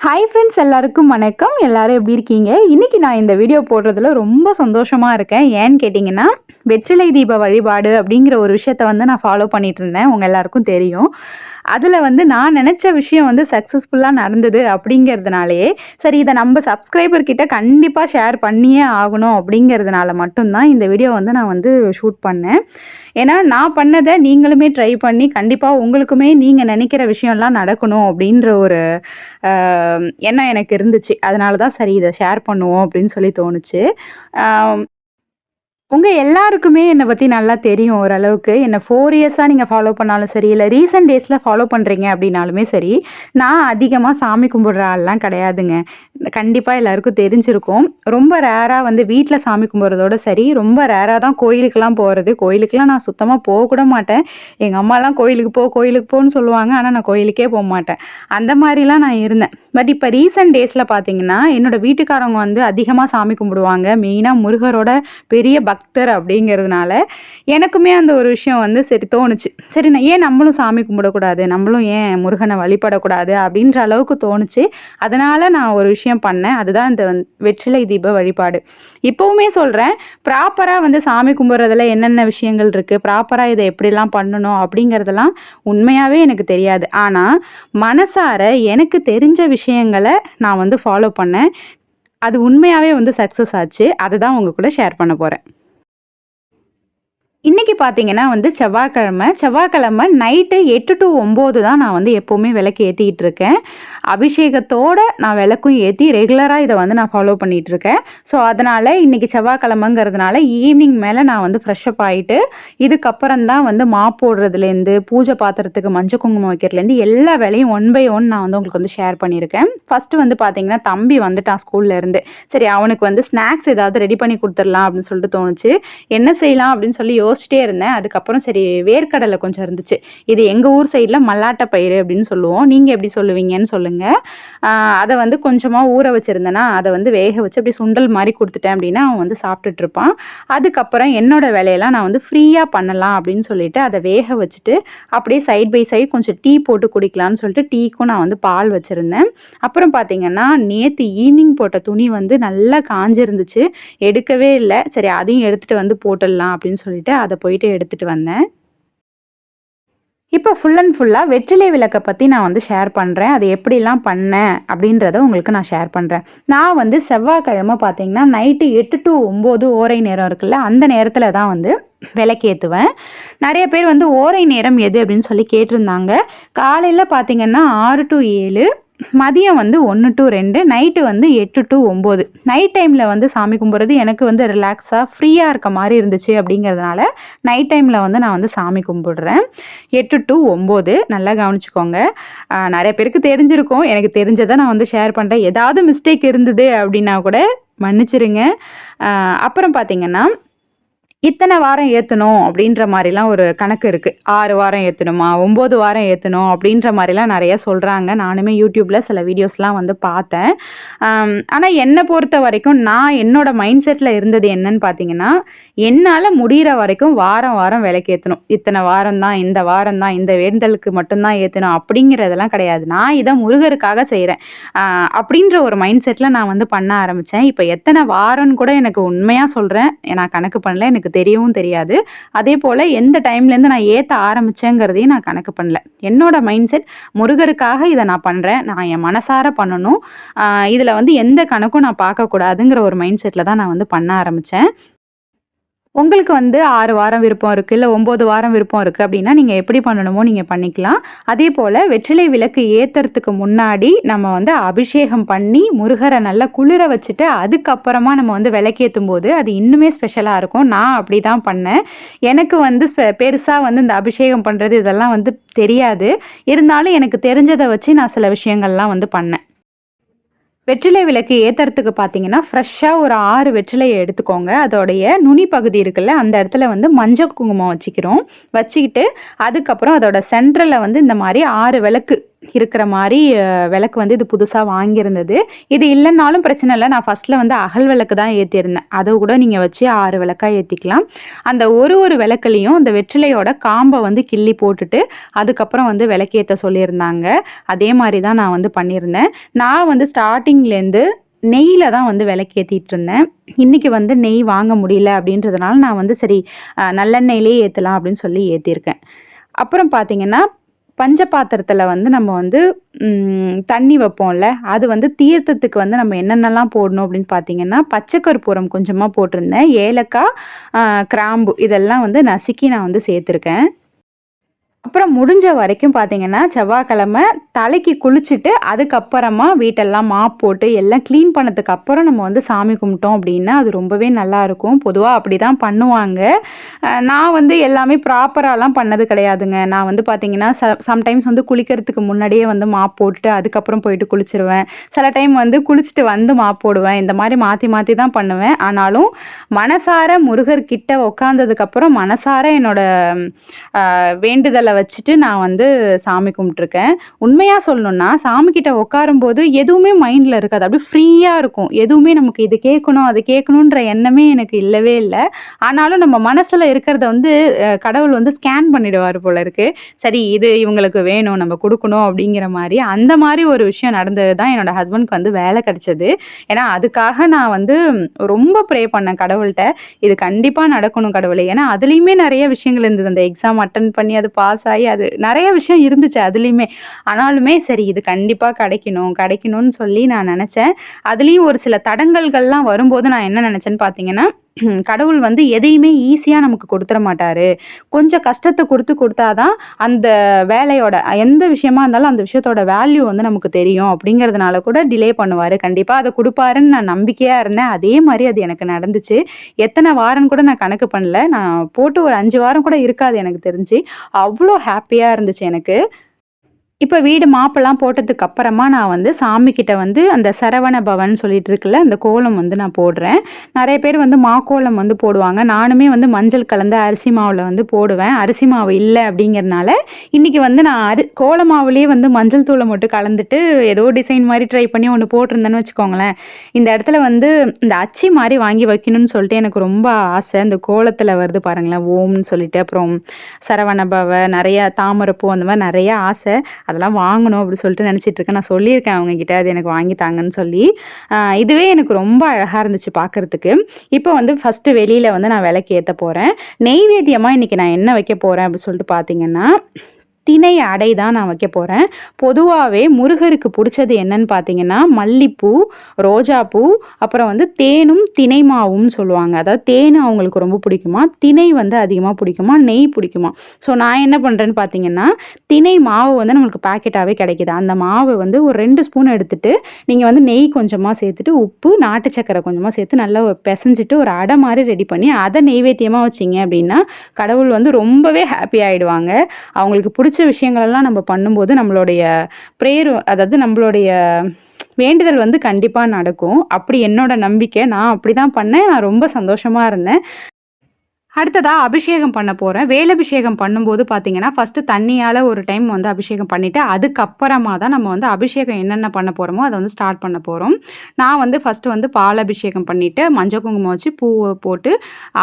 Hi friends எல்லாருக்கும் வணக்கம். எல்லாரும் எப்படி இருக்கீங்க? இன்னைக்கு நான் இந்த வீடியோ போடுறதுல ரொம்ப சந்தோஷமாக இருக்கேன். ஏன்னு கேட்டிங்கன்னா வெற்றிலை தீப வழிபாடு அப்படிங்கிற ஒரு விஷயத்த வந்து நான் ஃபாலோ பண்ணிட்டு இருந்தேன். உங்க எல்லாருக்கும் தெரியும். அதில் வந்து நான் நினச்ச விஷயம் வந்து சக்ஸஸ்ஃபுல்லாக நடந்தது அப்படிங்கிறதுனாலே சரி இதை நம்ம சப்ஸ்கிரைபர் கிட்ட கண்டிப்பாக ஷேர் பண்ணியே ஆகணும் அப்படிங்கிறதுனால மட்டும்தான் இந்த வீடியோ வந்து நான் வந்து ஷூட் பண்ணேன். ஏன்னா நான் பண்ணதை நீங்களுமே ட்ரை பண்ணி கண்டிப்பாக உங்களுக்குமே நீங்கள் நினைக்கிற விஷயம்லாம் நடக்கணும் அப்படின்ற ஒரு எண்ணம் எனக்கு இருந்துச்சு. அதனால தான் சரி இதை ஷேர் பண்ணுவோம் அப்படின்னு சொல்லி தோணுச்சு. உங்கள் எல்லாருக்குமே என்னை பற்றி நல்லா தெரியும் ஓரளவுக்கு. என்னை ஃபோர் இயர்ஸாக நீங்கள் ஃபாலோ பண்ணாலும் சரி, இல்லை ரீசெண்ட் டேஸில் ஃபாலோ பண்ணுறீங்க அப்படின்னாலுமே சரி, நான் அதிகமாக சாமி கும்பிட்ற ஆள்லாம் கிடையாதுங்க. கண்டிப்பாக எல்லாருக்கும் தெரிஞ்சிருக்கும். ரொம்ப ரேராக வந்து வீட்டில் சாமி கும்பிட்றதோட சரி, ரொம்ப ரேராக தான் கோயிலுக்கெலாம் போகிறது கோயிலுக்கெலாம் நான் சுத்தமாக போகக்கூட மாட்டேன். எங்கள் அம்மாலாம் கோயிலுக்கு போ, கோயிலுக்கு போன்னு சொல்லுவாங்க. ஆனால் நான் கோயிலுக்கே போக மாட்டேன் அந்த மாதிரிலாம் நான் இருந்தேன். பட் இப்போ ரீசெண்ட் டேஸில் பார்த்தீங்கன்னா, என்னோட வீட்டுக்காரவங்க வந்து அதிகமாக சாமி கும்பிடுவாங்க. மெயினாக முருகரோட பெரிய பக்தர் அப்படிங்கிறதுனால, எனக்குமே அந்த ஒரு விஷயம் வந்து சரி தோணுச்சு. சரி நான் ஏன் நம்மளும் சாமி கும்பிடக்கூடாது? நம்மளும் ஏன் முருகனை வழிபடக்கூடாது? அப்படின்ற அளவுக்கு தோணுச்சு. அதனால நான் ஒரு விஷயம் பண்ணேன். அதுதான் இந்த வந் வெற்றிலை தீப வழிபாடு. இப்போவுமே சொல்கிறேன் ப்ராப்பராக வந்து சாமி கும்பிட்றதுல என்னென்ன விஷயங்கள் இருக்குது ப்ராப்பராக இதை எப்படிலாம் பண்ணணும்? அப்படிங்கிறதெல்லாம் உண்மையாகவே எனக்கு தெரியாது. ஆனால் மனசார எனக்கு தெரிஞ்ச விஷயங்கள நான் வந்து ஃபாலோ பண்ணேன். அது உண்மையாகவே வந்து சக்ஸஸ் ஆச்சு. அததான் உங்கள் கூட ஷேர் பண்ண போகிறேன் இன்னைக்கு பார்த்தீங்கன்னா வந்து செவ்வாய்க்கிழமை. செவ்வாய்க்கிழமை நைட்டு எட்டு டூ 9 தான் நான் வந்து எப்போவுமே விளக்கு ஏற்றிக்கிட்டு இருக்கேன். அபிஷேகத்தோடு நான் விளக்கும் ஏற்றி ரெகுலராக இதை வந்து நான் ஃபாலோ பண்ணிகிட்ருக்கேன் இருக்கேன். ஸோ, அதனால் இன்னைக்கு செவ்வாய்க்கிழமைங்கிறதுனால ஈவினிங் மேலே நான் வந்து ஃப்ரெஷ் அப் இதுக்கப்புறம் தான் வந்து மா போடுறதுலேருந்து, பூஜை பாத்திரத்துக்கு மஞ்சள் குங்குமம் வைக்கிறதுலேருந்து எல்லா வேலையும் ஒன் பை ஒன் நான் வந்து உங்களுக்கு வந்து ஷேர் பண்ணியிருக்கேன். ஃபர்ஸ்ட்டு வந்து பார்த்தீங்கன்னா, தம்பி வந்துட்டான் ஸ்கூல்லேருந்து சரி அவனுக்கு வந்து ஸ்நாக்ஸ் ஏதாவது ரெடி பண்ணி கொடுத்துடலாம் அப்படின்னு சொல்லிட்டு தோணுச்சு. என்ன செய்யலாம் அப்படின்னு சொல்லி யோசி யோசிச்சிட்டே இருந்தேன். அதுக்கப்புறம் சரி வேர்க்கடலை கொஞ்சம் இருந்துச்சு. இது எங்கள் ஊர் சைடில் மல்லாட்ட பயிறு அப்படின்னு சொல்லுவோம். நீங்கள் எப்படி சொல்லுவீங்கன்னு சொல்லுங்கள் அதை வந்து கொஞ்சமாக ஊற வச்சுருந்தேன்னா அதை வந்து வேக வச்சு அப்படியே சுண்டல் மாதிரி கொடுத்துட்டேன் அப்படின்னா, அவன் வந்து சாப்பிட்டுட்டு இருப்பான். அதுக்கப்புறம் என்னோடய வேலையெல்லாம் நான் வந்து ஃப்ரீயாக பண்ணலாம் அப்படின்னு சொல்லிட்டு, அதை வேக வச்சுட்டு, அப்படியே சைட் பை சைட் கொஞ்சம் டீ போட்டு குடிக்கலாம்னு சொல்லிட்டு டீக்கும் நான் வந்து பால் வச்சுருந்தேன் அப்புறம் பார்த்தீங்கன்னா, நேற்று ஈவினிங் போட்ட துணி வந்து நல்லா காஞ்சிருந்துச்சு. எடுக்கவே இல்லை சரி அதையும் எடுத்துகிட்டு வந்து போட்டுடலாம் அப்படின்னு சொல்லிட்டு, அதை போயிட்டு எடுத்துட்டு வந்தேன். இப்போ ஃபுல் அண்ட் ஃபுல்லாக வெற்றிலை விளக்கை பற்றி நான் வந்து ஷேர் பண்ணுறேன் அது எப்படிலாம் பண்ணேன் அப்படின்றத உங்களுக்கு நான் ஷேர் பண்ணுறேன் நான் வந்து செவ்வாய்க்கிழமை பார்த்தீங்கன்னா, நைட்டு எட்டு டூ 9 ஓரை நேரம் இருக்குல்ல, அந்த நேரத்தில் தான் வந்து விளக்கேற்றுவேன் நிறைய பேர் வந்து ஓரை நேரம் எது அப்படின்னு சொல்லி கேட்டிருந்தாங்க. காலையில் பார்த்தீங்கன்னா 6 டூ ஏழு மதியம் வந்து ஒன்று டு ரெண்டு நைட்டு வந்து எட்டு டு ஒம்பது நைட் டைமில் வந்து சாமி கும்பிட்றது எனக்கு வந்து ரிலாக்ஸாக ஃப்ரீயாக இருக்க மாதிரி இருந்துச்சு அப்படிங்கிறதுனால, நைட் டைமில் வந்து நான் வந்து சாமி கும்பிடுறேன். 8 டூ 9 நல்லா கவனிச்சுக்கோங்க. நிறைய பேருக்கு தெரிஞ்சிருக்கும். எனக்கு தெரிஞ்சதை நான் வந்து ஷேர் பண்ணுறேன் ஏதாவது மிஸ்டேக் இருந்தது அப்படின்னா கூட மன்னிச்சிருங்க. அப்புறம் பார்த்தீங்கன்னா, இத்தனை வாரம் ஏற்றணும் அப்படின்ற மாதிரிலாம் ஒரு கணக்கு இருக்குது ஆறு வாரம் ஏற்றணுமா ஒம்பது வாரம் ஏற்றணும் அப்படின்ற மாதிரிலாம் நிறைய சொல்கிறாங்க நானுமே யூடியூப்பில் சில வீடியோஸ்லாம் வந்து பார்த்தேன். ஆனால் என்னை பொறுத்த வரைக்கும் நான் என்னோட மைண்ட் செட்டில் இருந்தது என்னன்னு பார்த்தீங்கன்னா, என்னால் முடிகிற வரைக்கும் வாரம் வாரம் விலைக்கேற்றணும் இத்தனை வாரம் தான், இந்த வாரம் தான், இந்த வேந்தலுக்கு மட்டும்தான் ஏற்றணும் அப்படிங்கிறதெல்லாம் கிடையாது. நான் இதை முருகருக்காக செய்கிறேன் அப்படின்ற ஒரு மைண்ட் செட்டில் நான் வந்து பண்ண ஆரம்பித்தேன் இப்போ எத்தனை வாரம்னு கூட எனக்கு உண்மையாக சொல்கிறேன் நான் கணக்கு பண்ணல. எனக்கு தெரியவும் தெரியாது. அதே போல் எந்த டைம்லேருந்து நான் ஏற்ற ஆரம்பிச்சேங்கிறதையும் நான் கணக்கு பண்ணல. என்னோட மைண்ட் செட் முருகருக்காக இதை நான் பண்ணுறேன் நான் என் மனசார பண்ணணும். இதில் வந்து எந்த கணக்கும் நான் பார்க்கக்கூடாதுங்கிற ஒரு மைண்ட் செட்டில் தான் நான் வந்து பண்ண ஆரம்பித்தேன் உங்களுக்கு வந்து ஆறு வாரம் விருப்பம் இருக்குது இல்லை ஒம்பது வாரம் விருப்பம் இருக்குது அப்படின்னா, நீங்கள் எப்படி பண்ணணுமோ நீங்கள் பண்ணிக்கலாம். அதே போல் வெற்றிலை விளக்கு ஏற்றுறதுக்கு முன்னாடி நம்ம வந்து அபிஷேகம் பண்ணி, முருகரை நல்லா குளிர வச்சுட்டு, அதுக்கப்புறமா நம்ம வந்து விளக்கேற்றும் போது அது இன்னுமே ஸ்பெஷலாக இருக்கும். நான் அப்படி தான் பண்ணேன். எனக்கு வந்து ஸ்பெ வந்து இந்த அபிஷேகம் பண்ணுறது இதெல்லாம் வந்து தெரியாது. இருந்தாலும் எனக்கு தெரிஞ்சதை வச்சு நான் சில விஷயங்கள்லாம் வந்து பண்ணேன். வெற்றிலை விளக்கு ஏற்றுறதுக்கு பார்த்தீங்கன்னா, ஃப்ரெஷ்ஷாக ஒரு ஆறு வெற்றிலையை எடுத்துக்கோங்க. அதோடைய நுனி பகுதி இருக்குல்ல, அந்த இடத்துல வந்து மஞ்சள் குங்குமம் வச்சுக்கிறோம். வச்சுக்கிட்டு, அதுக்கப்புறம் அதோட சென்டர்ல வந்து இந்த மாதிரி ஆறு விளக்கு இருக்கிற மாதிரி விளக்கு வந்து இது புதுசாக வாங்கியிருந்தது. இது இல்லைன்னாலும் பிரச்சனை இல்லை. நான் ஃபஸ்ட்டில் வந்து அகல் விளக்கு தான் ஏற்றியிருந்தேன் அதை கூட நீங்கள் வச்சு ஆறு விளக்காக ஏற்றிக்கலாம் அந்த ஒரு ஒரு விளக்குலேயும் அந்த வெற்றிலையோட காம்பை வந்து கிள்ளி போட்டுட்டு அதுக்கப்புறம் வந்து விளக்கேற்ற சொல்லியிருந்தாங்க. அதே மாதிரி தான் நான் வந்து பண்ணியிருந்தேன். நான் வந்து ஸ்டார்டிங்லேருந்து நெய்யில் தான் வந்து விளக்கேற்றிட்டு இருந்தேன் இன்றைக்கி வந்து நெய் வாங்க முடியல அப்படின்றதுனால நான் வந்து சரி நல்லெண்ணெயிலே ஏற்றலாம் அப்படின்னு சொல்லி ஏற்றிருக்கேன் அப்புறம் பார்த்தீங்கன்னா பஞ்ச பாத்திரத்தில் வந்து நம்ம வந்து தண்ணி வைப்போம்ல அது வந்து தீர்த்தத்துக்கு வந்து நம்ம என்னென்னலாம் போடணும் அப்படின்னு பார்த்தீங்கன்னா பச்சை கற்பூரம் கொஞ்சமாக போட்டிருந்தேன். ஏலக்காய் கிராம்பு இதெல்லாம் வந்து நசுக்கி நான் வந்து சேர்த்துருக்கேன். அப்புறம் முடிஞ்ச வரைக்கும் பார்த்தீங்கன்னா செவ்வாய்க்கிழமை தலைக்கு குளிச்சுட்டு அதுக்கப்புறமா வீட்டெல்லாம் மாப் போட்டு எல்லாம் க்ளீன் பண்ணதுக்கு அப்புறம் நம்ம வந்து சாமி கும்பிட்டோம் அப்படின்னா அது ரொம்பவே நல்லா இருக்கும். பொதுவாக அப்படி தான் பண்ணுவாங்க நான் வந்து எல்லாமே ப்ராப்பராலாம் பண்ணது கிடையாதுங்க. நான் வந்து பார்த்தீங்கன்னா ச சம்டைம்ஸ் வந்து குளிக்கிறதுக்கு முன்னாடியே வந்து மாப் போட்டு அதுக்கப்புறம் போயிட்டு குளிச்சிருவேன். சில டைம் வந்து குளிச்சுட்டு வந்து மாப் போடுவேன். இந்த மாதிரி மாற்றி மாற்றி தான் பண்ணுவேன். ஆனாலும் மனசார முருகர் கிட்ட உக்காந்ததுக்கப்புறம் மனசார என்னோட வேண்டுதல் வேண்டுதலை வச்சுட்டு நான் வந்து சாமி கும்பிட்ருக்கேன் உண்மையாக சொல்லணும்னா சாமி கிட்ட உட்காரும்போது எதுவுமே மைண்டில் இருக்காது. அப்படியே ஃப்ரீயாக இருக்கும். எதுவுமே நமக்கு இது கேட்கணும் அது கேட்கணுன்ற எண்ணமே எனக்கு இல்லவே இல்லை. ஆனாலும் நம்ம மனசில் இருக்கிறத வந்து கடவுள் வந்து ஸ்கேன் பண்ணிடுவார் போல இருக்குது சரி இது இவங்களுக்கு வேணும் நம்ம கொடுக்கணும் அப்படிங்கிற மாதிரி. அந்த மாதிரி ஒரு விஷயம் நடந்தது தான் என்னோட ஹஸ்பண்ட்க்கு வந்து வேலை கிடைச்சது. ஏன்னா அதுக்காக நான் வந்து ரொம்ப ப்ரே பண்ணேன் கடவுள்கிட்ட. இது கண்டிப்பாக நடக்கணும் கடவுளை. ஏன்னா அதுலேயுமே நிறைய விஷயங்கள் இருந்தது. அந்த எக்ஸாம் அட்டன் பண்ணி அது பாஸ் ஆகி அது நிறைய விஷயம் இருந்துச்சு அதுலேயுமே. ஆனாலுமே சரி இது கண்டிப்பாக கிடைக்கணும் கிடைக்கணும்னு சொல்லி நான் நினச்சேன். அதுலேயும் ஒரு சில தடங்கல்கள்லாம் வரும்போது நான் என்ன நினச்சேன்னு பார்த்தீங்கன்னா கடவுள் வந்து எதையுமே ஈஸியாக நமக்கு கொடுத்துட மாட்டாரு. கொஞ்சம் கஷ்டத்தை கொடுத்து கொடுத்தாதான் அந்த வேலையோட எந்த விஷயமா இருந்தாலும் அந்த விஷயத்தோட வேல்யூ வந்து நமக்கு தெரியும். அப்படிங்கிறதுனால கூட டிலே பண்ணுவார். கண்டிப்பாக அதை கொடுப்பாருன்னு நான் நம்பிக்கையாக இருந்தேன். அதே மாதிரி அது எனக்கு நடந்துச்சு. எத்தனை வாரம் கூட நான் கணக்கு பண்ணல. நான் போட்டு ஒரு அஞ்சு வாரம் கூட இருக்காது எனக்கு தெரிஞ்சு. அவ்வளோ ஹாப்பியாக இருந்துச்சு எனக்கு. இப்போ வீடு மாப்பெல்லாம் போட்டதுக்கு அப்புறமா நான் வந்து சாமிக்கிட்ட வந்து அந்த சரவண பவன் சொல்லிட்டு இருக்குல்ல அந்த கோலம் வந்து நான் போடுறேன். நிறைய பேர் வந்து மாக்கோலம் வந்து போடுவாங்க. நானுமே வந்து மஞ்சள் கலந்த அரிசி மாவில் வந்து போடுவேன். அரிசி மாவு இல்லை அப்படிங்கிறனால இன்னைக்கு வந்து நான் அரி கோல மாவுலேயே வந்து மஞ்சள் தூளை மட்டும் கலந்துட்டு ஏதோ டிசைன் மாதிரி ட்ரை பண்ணி ஒன்று போட்டிருந்தேன்னு வச்சுக்கோங்களேன். இந்த இடத்துல வந்து இந்த அச்சி மாதிரி வாங்கி வைக்கணும்னு சொல்லிட்டு எனக்கு ரொம்ப ஆசை. இந்த கோலத்தில் வருது பாருங்களேன் ஓம்னு சொல்லிட்டு அப்புறம் சரவணபவ நிறைய தாமரப்பூ அந்த மாதிரி நிறைய ஆசை. அதெல்லாம் வாங்கணும் அப்படின்னு சொல்லிட்டு நினச்சிட்டு இருக்கேன் நான் சொல்லியிருக்கேன் அவங்க கிட்ட அது எனக்கு வாங்கி தாங்கன்னு சொல்லி. ஆஹ் இதுவே எனக்கு ரொம்ப அழகாக இருந்துச்சு பார்க்குறதுக்கு இப்போ வந்து ஃபஸ்ட்டு வெளியில் வந்து நான் விளக்கு ஏற்ற போகிறேன் நெய்வேத்தியமாக இன்றைக்கி நான் என்ன வைக்க போகிறேன் அப்படின்னு சொல்லிட்டு பார்த்தீங்கன்னா திணை அடை தான் நான் வைக்க போகிறேன் பொதுவாகவே முருகருக்கு பிடிச்சது என்னன்னு பார்த்தீங்கன்னா மல்லிப்பூ ரோஜாப்பூ அப்புறம் வந்து தேனும் திணை மாவும் சொல்லுவாங்க. அதாவது தேன் அவங்களுக்கு ரொம்ப பிடிக்குமா? திணை வந்து அதிகமாக பிடிக்குமா? நெய் பிடிக்குமா? ஸோ நான் என்ன பண்ணுறேன்னு பார்த்தீங்கன்னா திணை மாவு வந்து நம்மளுக்கு பாக்கெட்டாகவே கிடைக்குது. அந்த மாவு வந்து ஒரு ரெண்டு ஸ்பூன் எடுத்துட்டு நீங்கள் வந்து நெய் கொஞ்சமாக சேர்த்துட்டு உப்பு நாட்டு சக்கரை கொஞ்சமாக சேர்த்து நல்லா பிசைஞ்சிட்டு ஒரு அடை மாதிரி ரெடி பண்ணி அதை நெய்வேத்தியமாக வச்சிங்க அப்படின்னா கடவுள் வந்து ரொம்பவே ஹாப்பி ஆகிடுவாங்க அவங்களுக்கு பிடிச்ச விஷயங்களெல்லாம் நம்ம பண்ணும்போது நம்மளுடைய ப்ரேயர் அதாவது நம்மளுடைய வேண்டுதல் வந்து கண்டிப்பாக நடக்கும். அப்படி என்னோட நம்பிக்கை. நான் அப்படி தான் பண்ணேன். நான் ரொம்ப சந்தோஷமாக இருந்தேன். அடுத்ததாக அபிஷேகம் பண்ண போகிறேன் வேலபிஷேகம் பண்ணும்போது பார்த்தீங்கன்னா ஃபஸ்ட்டு தண்ணியால் ஒரு டைம் வந்து அபிஷேகம் பண்ணிவிட்டு அதுக்கப்புறமா தான் நம்ம வந்து அபிஷேகம் என்னென்ன பண்ண போகிறோமோ அதை வந்து ஸ்டார்ட் பண்ண போகிறோம் நான் வந்து ஃபஸ்ட்டு வந்து பால் அபிஷேகம் பண்ணிவிட்டு மஞ்சள் குங்குமம் வச்சு பூவை போட்டு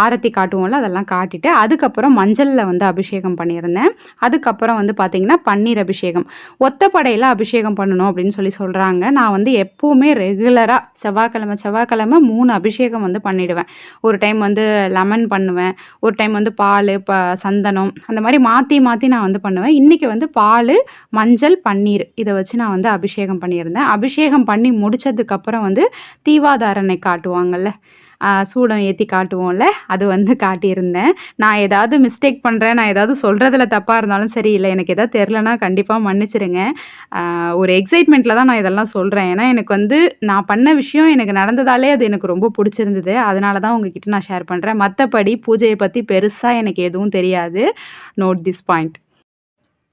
ஆரத்தி காட்டுவோம்ல அதெல்லாம் காட்டிட்டு அதுக்கப்புறம் மஞ்சளில் வந்து அபிஷேகம் பண்ணியிருந்தேன். அதுக்கப்புறம் வந்து பார்த்திங்கன்னா பன்னீர் அபிஷேகம். ஒத்தப்படையில் அபிஷேகம் பண்ணணும் அப்படின்னு சொல்லி சொல்கிறாங்க நான் வந்து எப்போவுமே ரெகுலராக செவ்வாய்க்கிழமை செவ்வாய்க்கிழமை மூணு அபிஷேகம் வந்து பண்ணிவிடுவேன் ஒரு டைம் வந்து லெமன் பண்ணுவேன். ஒரு டைம் வந்து பால் ப சந்தனம் அந்த மாதிரி மாற்றி மாற்றி நான் வந்து பண்ணுவேன். இன்றைக்கி வந்து பால் மஞ்சள் பன்னீர் இதை வச்சு நான் வந்து அபிஷேகம் பண்ணியிருந்தேன். அபிஷேகம் பண்ணி முடிச்சதுக்கப்புறம் வந்து தீவாதாரனை காட்டுவாங்கல்ல சூடம் ஏற்றி காட்டுவோம்ல? அது வந்து காட்டியிருந்தேன். நான் ஏதாவது மிஸ்டேக் பண்ணுறேன் நான் ஏதாவது சொல்கிறதுல தப்பாக இருந்தாலும் சரி இல்லை எனக்கு எதாவது தெரிலனா கண்டிப்பாக மன்னிச்சிடுங்க ஒரு எக்ஸைட்மெண்ட்டில் தான் நான் இதெல்லாம் சொல்கிறேன் ஏன்னா எனக்கு வந்து நான் பண்ண விஷயம் எனக்கு நடந்ததாலே அது எனக்கு ரொம்ப பிடிச்சிருந்தது. அதனால தான் உங்ககிட்ட நான் ஷேர் பண்ணுறேன் மற்றபடி பூஜையை பற்றி பெருசாக எனக்கு எதுவும் தெரியாது. நோட் திஸ் பாயிண்ட்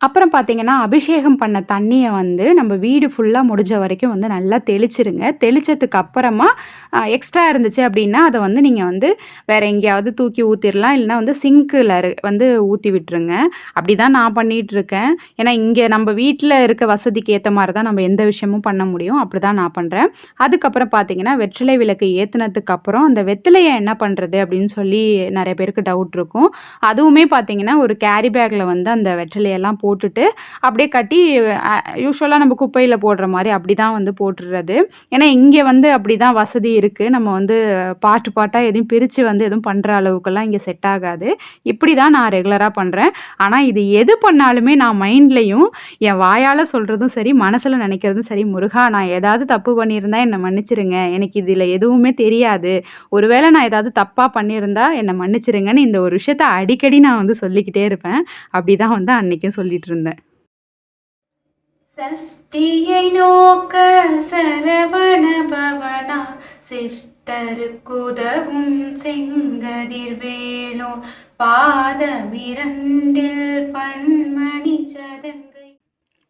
அப்புறம் பார்த்தீங்கன்னா, அபிஷேகம் பண்ண தண்ணியை வந்து நம்ம வீடு ஃபுல்லாக முடிஞ்ச வரைக்கும் வந்து நல்லா தெளிச்சிருங்க. தெளிச்சதுக்கு அப்புறமா எக்ஸ்ட்ரா இருந்துச்சு அப்படின்னா அதை வந்து நீங்கள் வந்து வேற எங்கேயாவது தூக்கி ஊற்றிடலாம் இல்லைன்னா வந்து சிங்கில் வந்து ஊற்றி விட்டுருங்க. அப்டிதான் நான் பண்ணிகிட்ருக்கேன் ஏன்னா, இங்கே நம்ம வீட்டில் இருக்க வசதிக்கு ஏற்ற மாதிரி தான் நம்ம எந்த விஷயமும் பண்ண முடியும். அப்படி தான் நான் பண்ணுறேன் அதுக்கப்புறம் பார்த்தீங்கன்னா, வெற்றிலை விளக்கு ஏற்றினதுக்கு அப்புறம், அந்த வெத்திலையை என்ன பண்ணுறது அப்படின்னு சொல்லி நிறைய பேருக்கு டவுட் இருக்கும். அதுவுமே பார்த்தீங்கன்னா, ஒரு கேரி பேக்கில் வந்து அந்த வெற்றிலையெல்லாம் போட்டுட்டு, அப்படியே கட்டி யூஸ்வலாக நம்ம குப்பையில் போடுற மாதிரி அப்படி தான் வந்து போட்டுடுறது ஏன்னா, இங்கே வந்து அப்படி தான் வசதி இருக்குது நம்ம வந்து பாட்டு பாட்டாக எதையும் பிரித்து வந்து எதுவும் பண்ணுற அளவுக்கெல்லாம் இங்கே செட் ஆகாது. இப்படி தான் நான் ரெகுலராக பண்ணுறேன் ஆனால் இது எது பண்ணாலுமே நான் மைண்ட்லேயும் என் வாயால் சொல்கிறதும் சரி, மனசில் நினைக்கிறதும் சரி, "முருகா நான் ஏதாவது தப்பு பண்ணியிருந்தா என்னை மன்னிச்சிருங்க எனக்கு இதில் எதுவுமே தெரியாது. ஒருவேளை நான் ஏதாவது தப்பாக பண்ணியிருந்தா என்னை மன்னிச்சிருங்கன்னு இந்த ஒரு விஷயத்த அடிக்கடி நான் வந்து சொல்லிக்கிட்டே இருப்பேன். அப்படி தான் வந்து அன்னைக்கும் இருந்தேன் சஷ்டியை நோக்க சரவண பவனா சிஷ்டருக்குதவும் செங்கதிர்வேலோ பாதமிரண்டில் பன்மணி சதங்கை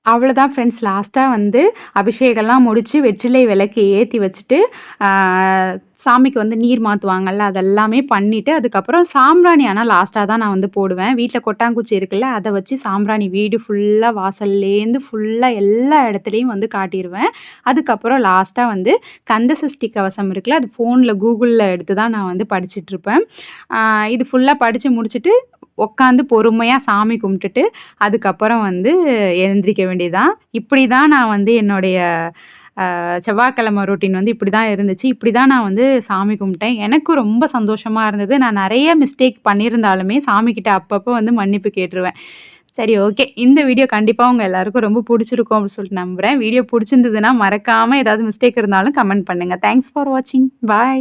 அவ்வளோதான் ஃப்ரெண்ட்ஸ். லாஸ்ட்டாக வந்து அபிஷேகம்லாம் முடித்து வெற்றிலை விளக்கு ஏற்றி வச்சுட்டு, சாமிக்கு வந்து நீர் மாற்றுவாங்கள்ல அதெல்லாமே பண்ணிவிட்டு அதுக்கப்புறம் சாம்பிராணி ஆனால் லாஸ்ட்டாக தான் நான் வந்து போடுவேன். வீட்டில் கொட்டாங்குச்சி இருக்குல்ல, அதை வச்சு சாம்பிராணி வீடு ஃபுல்லாக வாசல்லேருந்து ஃபுல்லாக எல்லா இடத்துலையும் வந்து காட்டிடுவேன் அதுக்கப்புறம் லாஸ்ட்டாக வந்து கந்த சஷ்டி கவசம் இருக்குல்ல, அது ஃபோனில் கூகுளில் எடுத்து தான் நான் வந்து படிச்சுட்ருப்பேன். இது ஃபுல்லாக படித்து முடிச்சுட்டு, உட்காந்து பொறுமையாக சாமி கும்பிட்டுட்டு, அதுக்கப்புறம் வந்து எழுந்திரிக்க வேண்டியதான் இப்படி தான் நான் வந்து என்னுடைய செவ்வாய்க்கிழமை ரொட்டீன் வந்து இப்படி தான் இருந்துச்சு. இப்படி தான் நான் வந்து சாமி கும்பிட்டேன். எனக்கு ரொம்ப சந்தோஷமாக இருந்தது. நான் நிறைய மிஸ்டேக் பண்ணியிருந்தாலுமே சாமிக்கிட்ட அப்பப்போ வந்து மன்னிப்பு கேட்டுருவேன். சரி ஓகே. இந்த வீடியோ கண்டிப்பாக உங்கள் எல்லாருக்கும் ரொம்ப பிடிச்சிருக்கும் அப்படின்னு சொல்லிட்டு நம்புகிறேன் வீடியோ பிடிச்சிருந்ததுன்னா மறக்காமல் ஏதாவது மிஸ்டேக் இருந்தாலும் கமெண்ட் பண்ணுங்கள் தேங்க்ஸ் ஃபார் வாட்சிங். பாய்.